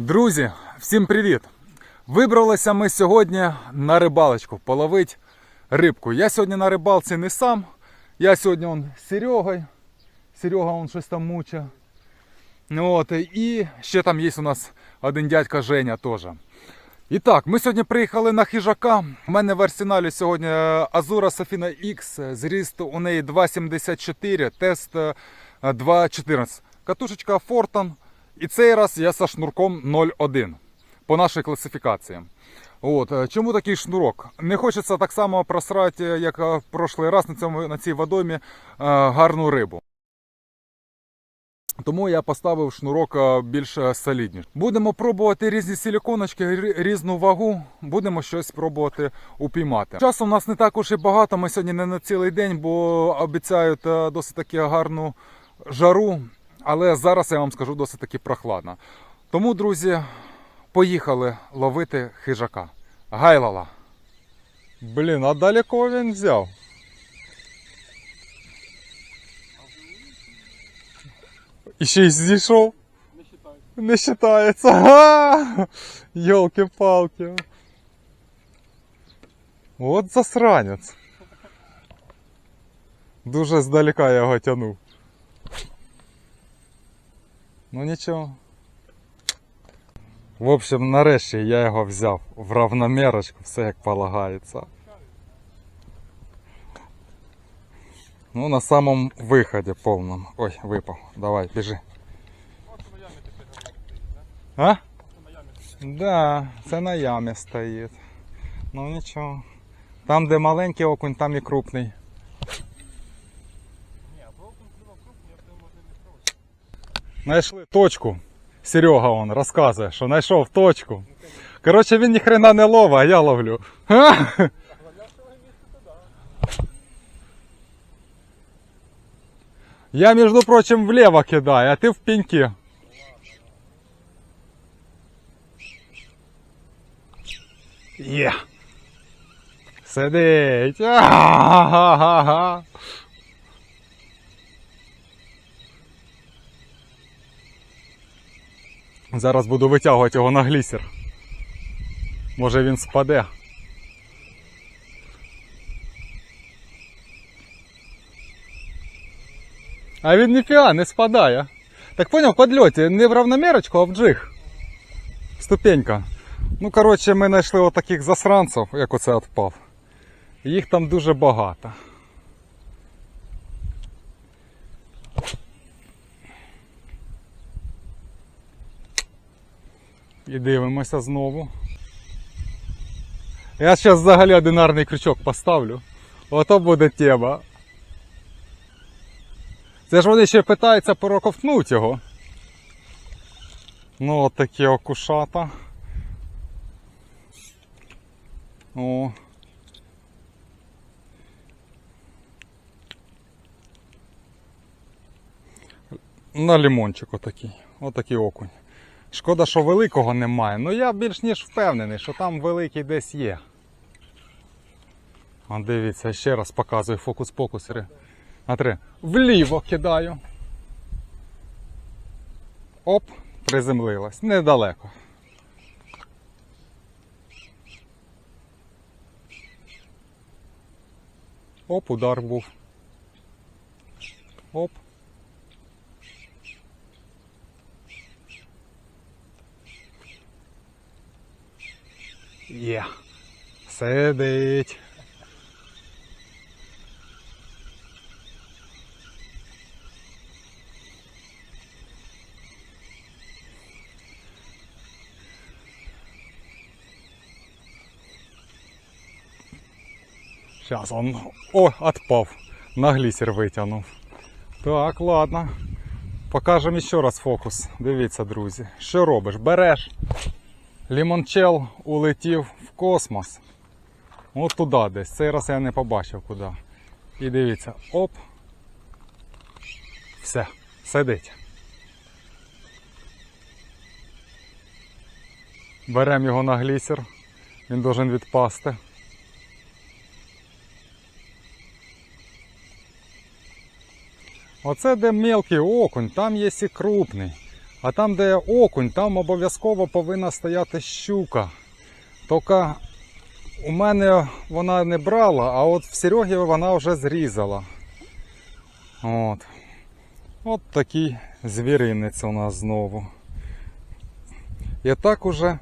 Друзі, всім привіт! Вибралися ми сьогодні на рибалочку половити рибку. Я сьогодні на рибалці не сам. Я сьогодні он з Серегою. Серега он щось там. Ну, От, і ще там є у нас один дядька Женя теж. І так, ми сьогодні приїхали на хижака. У мене в арсеналі сьогодні е, Azura Safina X. Зріст у неї 2,74, тест е, 2,14. Катушечка Forton. І цей раз я со шнурком 0,1 по нашій класифікації. От, е, чому такий шнурок? Не хочеться так само просрати, як е, в прошлий раз на, цьому, на цій водомі е, гарну рибу. Тому я поставив шнурок більш солідніше. Будемо пробувати різні силіконочки, різну вагу. Будемо щось пробувати упіймати. Часу у нас не так уж і багато. Ми сьогодні не на цілий день, бо обіцяють досить таки гарну жару. Але зараз я вам скажу досить таки прохладно. Тому, друзі, поїхали ловити хижака. Гайлала. Блін, а далеко він взяв. І ще й зійшов. Не считается. Га! Йолки-палки. От засранець. Дуже здалека я його тянув. Ну нічого. В общем, нарешті я його взяв в равномірочку, все як полагається. Ну, на самому виході повному. Ой, випав. Давай, біжи. А? Да, це на ямі стоїть. Ну нічого. Там, де маленький окунь, там і крупний. Знайшли точку. Серега он розказує, що знайшов точку. Коротше, він ніхрена не ловить, а я ловлю. Я, между прочим, влево кидаю, а ти в пеньки. Є. Сидить. А-га-га-га. Зараз буду витягувати його на глісер. Може він спаде. А він ніфіга не спадає. Так поняв, подльоті не в равномірочку, а в джиг. Ступенька. Ну, коротше, ми знайшли отаких засранців, як оце відпав. Їх там дуже багато. І дивимося знову. Я зараз взагалі одинарний крючок поставлю. Ото буде тема. Це ж вони ще питаються проковтнути його. Ну, от такі окушата. О. На лимончик отакий. Отакий окунь. Шкода, що великого немає. Ну я більш ніж впевнений, що там великий десь є. А дивіться, ще раз показую фокус-покус. На три. Вліво кидаю. Оп, приземлилась. Недалеко. Оп, удар був. Оп. Є. Сидить. Сейчас он. О, отпав. На глісер витягнув. Так, ладно. Покажемо ще раз фокус. Дивіться, друзі. Що робиш? Береш. Лімончел улетів в космос. От туди десь. Цей раз я не побачив куди. І дивіться, оп. Все, сидить. Беремо його на глісер. Він должен відпасти. Оце де мелкий окунь, там є і крупний. А там, де окунь, там обов'язково повинна стояти щука. Тільки у мене вона не брала, а от в Серегі вона вже зрізала. От. От такий звіринець у нас знову. І так уже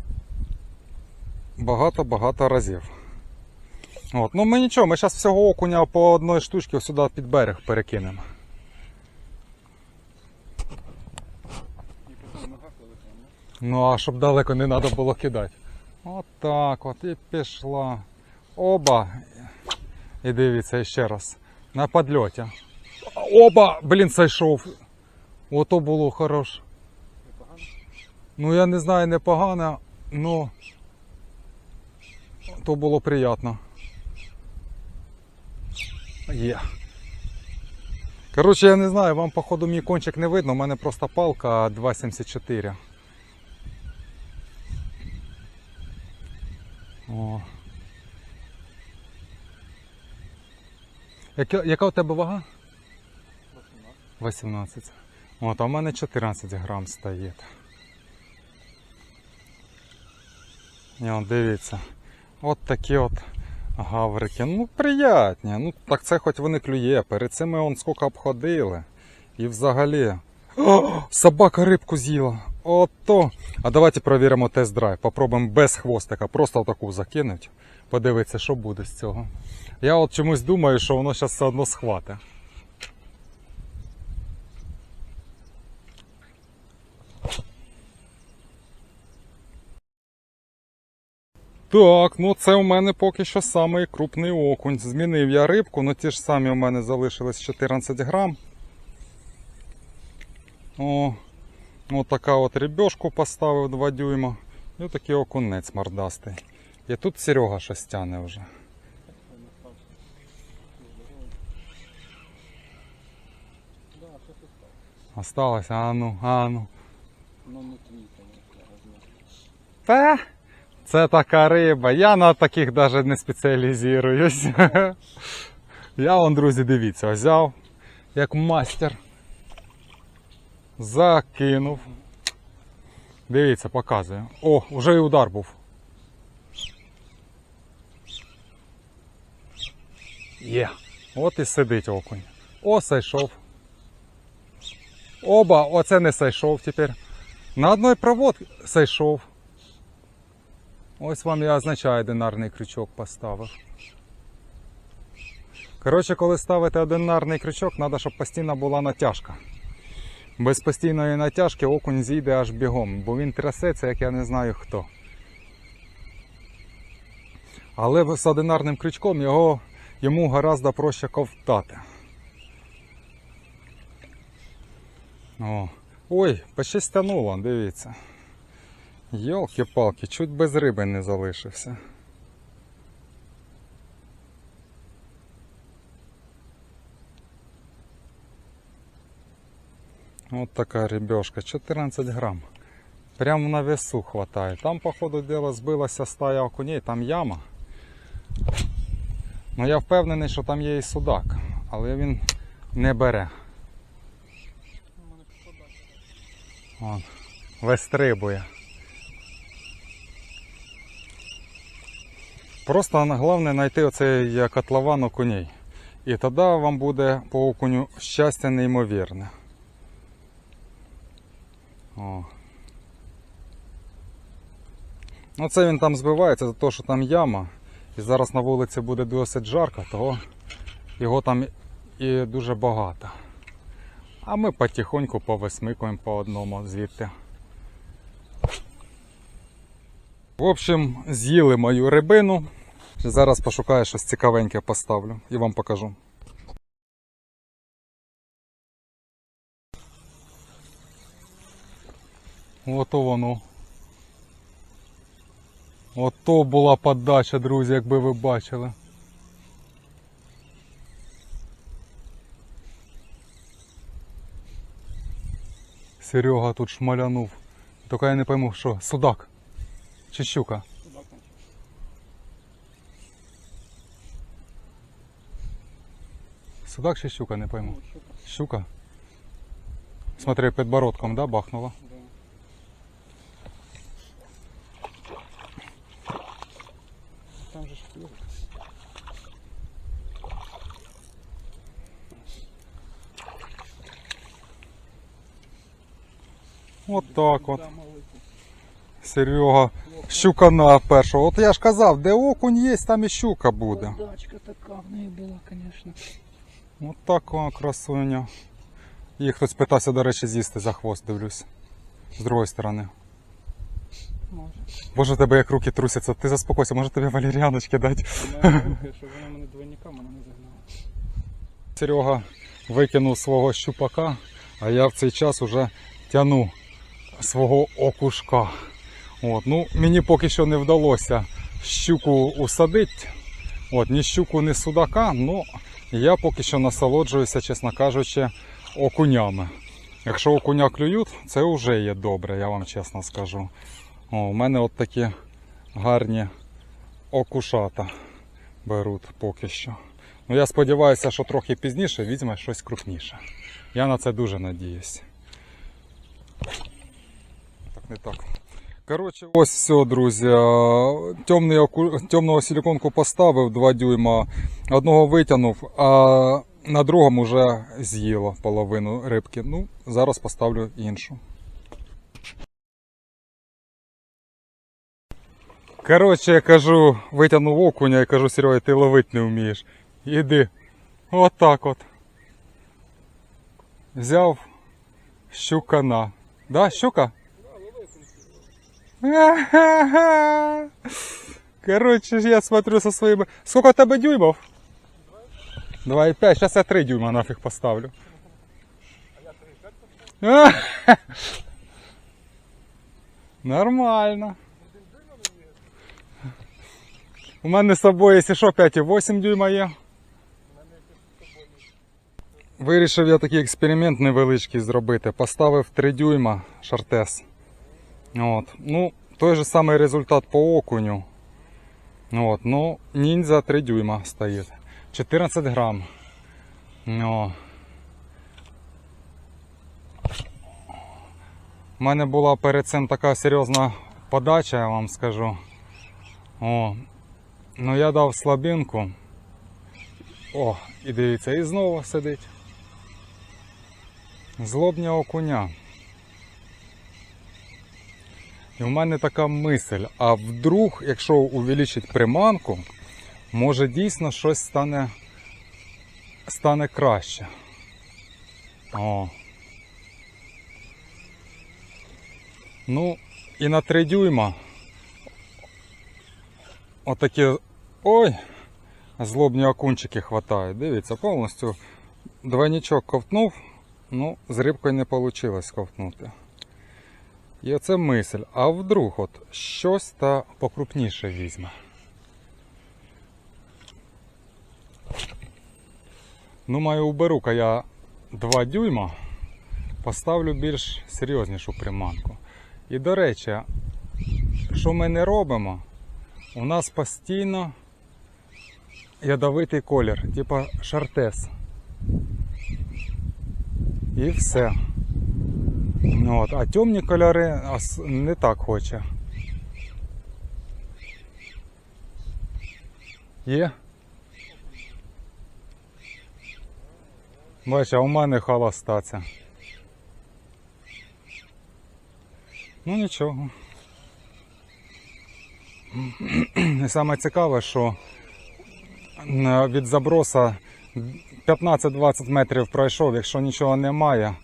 багато-багато разів. От. Ну ми нічого, ми зараз всього окуня по одній штучці сюди під берег перекинемо. Ну, а щоб далеко не треба було кидати. От от і пішла. Оба. І дивіться ще раз. На подльоті. Оба! Блін, зайшов. Ото було хорош. Ну я не знаю, непогано, но то було приємно. Є. Коротше, я не знаю, вам походу мій кончик не видно, у мене просто палка 2,74. О. Яка, яка у тебе вага? 18. От, а в мене 14 грам стоїть. І от дивіться. От такі от гаврики. Ну, приятні. Ну, так це хоч вони клює. Перед цим ми он скільки обходили. І взагалі. О, собака рибку з'їла. Ото. А давайте провіримо тест-драйв. Попробуємо без хвостика. Просто таку закинуть. Подивитися, що буде з цього. Я от чомусь думаю, що воно зараз все одно схватить. Так, ну це у мене поки що самий крупний окунь. Змінив я рибку, ну ті ж самі у мене залишилось 14 грам. О, от така от рибешку поставив 2 дюйма. І отакий окунець мордастий. І тут Серега щось тяне вже. Осталось, а ну, а ну. Ну. Та, це така риба. Я на таких навіть не спеціалізуюсь. Я вон, друзі, дивіться, взяв як мастер. Закинув. Дивіться, показую. О, вже і удар був. Є. От і сидить окунь. О, сайшов. Оба, оце не сайшов тепер. На одной провод сайшов. Ось вам я означаю одинарний крючок поставив. Коротше, коли ставите одинарний крючок, треба, щоб постійно була натяжка. Без постійної натяжки окунь зійде аж бігом, бо він трясеться, як я не знаю хто. Але з одинарним крючком його, йому гораздо проще ковтати. О. Ой, почти стянуло, дивіться. Йолки-палки, чуть без риби не залишився. От така рибешка, 14 грам. Прямо на весу хватає. Там, по ходу діла, збилася стая окуней, там яма. Ну я впевнений, що там є і судак, але він не бере. Вон, вистрибує. Просто головне знайти оцей котлован окуней. І тоді вам буде по окуню щастя неймовірне. О. Ну це він там збивається за те, що там яма. І зараз на вулиці буде досить жарко, того його там і дуже багато. А ми потихоньку повисмикуємо по одному звідти. В общем, з'їли мою рибину. Зараз пошукаю щось цікавеньке поставлю і вам покажу. Ото воно. Ото була подача, друзі, якби ви бачили. Серега тут шмалянув. Тільки я не пойму, що судак чи щука. Судак чи щука, не пойму. Ну, щука. Смотри, подбородком, да, бахнула? там же є. От так от. Серега, щукана першого. От я ж казав, де окунь є, там і щука буде. Дачка така в неї була, звісно. От так вона красуня. І хтось питався, до речі, з'їсти за хвост, дивлюсь. З другої сторони. Може. Боже, тебе як руки трусяться, ти заспокойся, може тобі валеріаночки дати. Щоб вона мене двойника мене не загнала. Серега викинув свого щупака, а я в цей час уже тяну свого окушка. От, ну, мені поки що не вдалося щуку усадити. От, ні щуку, ні судака, ну я поки що насолоджуюся, чесно кажучи, окунями. Якщо окуня клюють, це вже є добре, я вам чесно скажу. О, у мене от такі гарні окушата беруть поки що. Ну я сподіваюся, що трохи пізніше візьме щось крупніше. Я на це дуже надіюсь. Так, не так. Коротше, ось все, друзі. Темний оку... Темного силіконку поставив 2 дюйма, одного витягнув, а на другому вже з'їло половину рибки. Ну, зараз поставлю іншу. Коротше, я кажу, витягнув окуня і кажу, Серега, ти ловити не вмієш. Іди. От так от. Взяв щукана. Да, щука? Короче, я смотрю со своими... Сколько у тебе дюймов? 2,5. Сейчас я 3 дюйма нафиг поставлю. А, Нормально. У мене з собою, якщо що, 5,8 дюйма є. Вирішив я такий експеримент невеличкий зробити. Поставив 3 дюйма шартес. От. Ну, той же самий результат по окуню. От. Ну, ніндзя 3 дюйма стоїть. 14 грам. Ну. У мене була перед цим така серйозна подача, я вам скажу. О. Ну я дав слабинку. О, і дивіться, і знову сидить. Злобня окуня. І в мене така мисль, а вдруг, якщо увеличить приманку, може дійсно щось стане, стане краще. О. Ну, і на 3 дюйма отакі. Ой! Злобні окунчики хватають. Дивіться, повністю двойничок ковтнув, ну, з рибкою не вийшло ковтнути. І оце мисль. А вдруг от щось та покрупніше візьме. Ну, маю уберу-ка я 2 дюйма, поставлю більш серйознішу приманку. І до речі, що ми не робимо, у нас постійно ядовитий колір, типа шартес. І все. От, а темні кольори не так хоче. Є? Бач, а у мене холоста ця. Ну нічого. І саме цікаве, що від заброса 15-20 метрів пройшов, якщо нічого немає,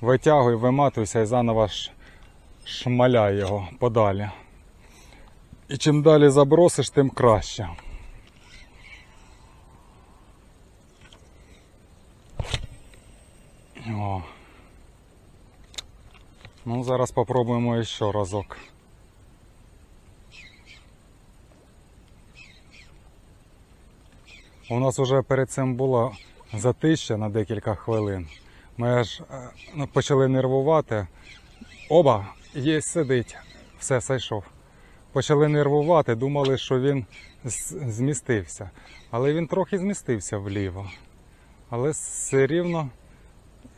витягуй, виматуйся і заново шмаляй його подалі. І чим далі забросиш, тим краще. О. Ну, зараз попробуємо ще разок. У нас вже перед цим було затища на декілька хвилин. Ми аж е, ну, почали нервувати. Оба, є сидить. Все, зайшов. Почали нервувати, думали, що він змістився. Але він трохи змістився вліво. Але все рівно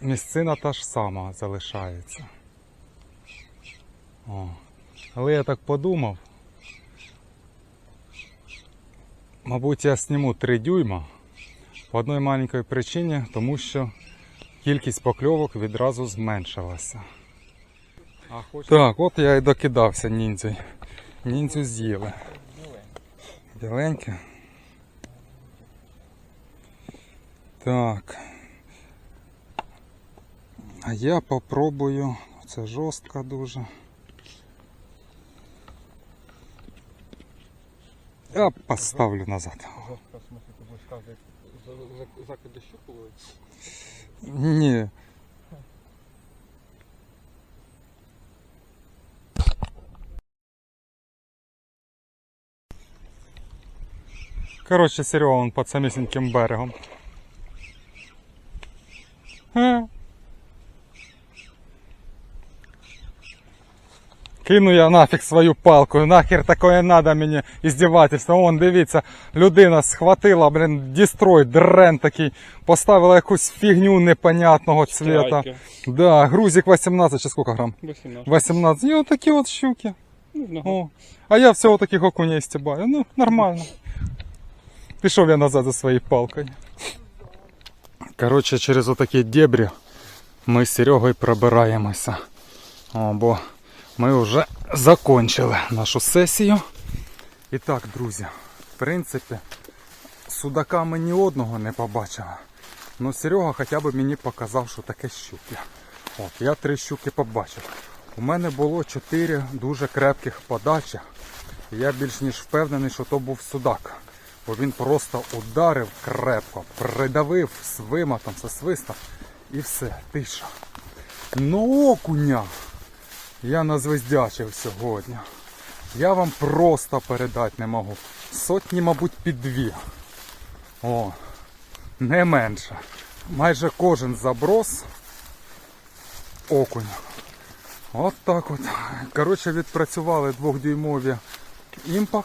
місцина та ж сама залишається. О. Але я так подумав. Мабуть, я сніму 3 дюйма по одній маленькій причині, тому що кількість покльовок відразу зменшилася. А хочеш Так, от я і докидався ніндзю. Ніндзю з'їли. Біленьке. Так. А я попробую. Це жорстко дуже. Я поставлю назад. жорстко, Короче? Ні. Коротше, Серега он під самісіньким берегом. Е. Кину я нафіг свою палку, нахер такое надо мені іздівательство. Вон, дивіться, людина схватила, блін, дістрой, дрен такий, поставила якусь фігню непонятного цвета. Да, грузик 18, чи сколько грам? 18. 18. І отакі от щуки. Ну. О. А я всього таких окуней стібаю. Ну, нормально. Пішов я назад за своєю палкою. Коротше, через отакі дебрі ми з Серегою пробираємося. О, бо ми вже закончили нашу сесію. І так, друзі, в принципі, судака ми ні одного не побачили. Ну, Серега хоча б мені показав, що таке щуки. От, я три щуки побачив. У мене було чотири дуже крепких подачі. Я більш ніж впевнений, що то був судак. Бо він просто ударив крепко, придавив з виматом, зі свистом і все, тиша. Ну окуня я назвездячив сьогодні. Я вам просто передати не можу. Сотні, мабуть, під дві. О, не менше. Майже кожен заброс окунь. От так от. Коротше, відпрацювали двохдюймові імпак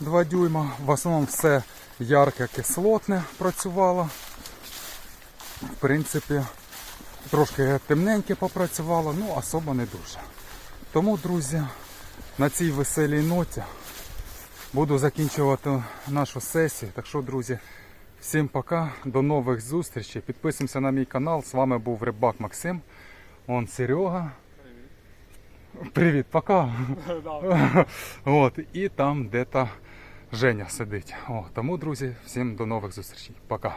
2 дюйма. В основному все ярке кислотне працювало. В принципі, трошки темненьке попрацювало, ну особо не дуже. Тому, друзі, на цій веселій ноті буду закінчувати нашу сесію. Так що, друзі, всім пока, до нових зустрічей. Підписуємося на мій канал. З вами був Рибак Максим. Он Серега. Привіт, пока. От, і там де-то Женя сидить. О, тому, друзі, всім до нових зустрічей. Пока.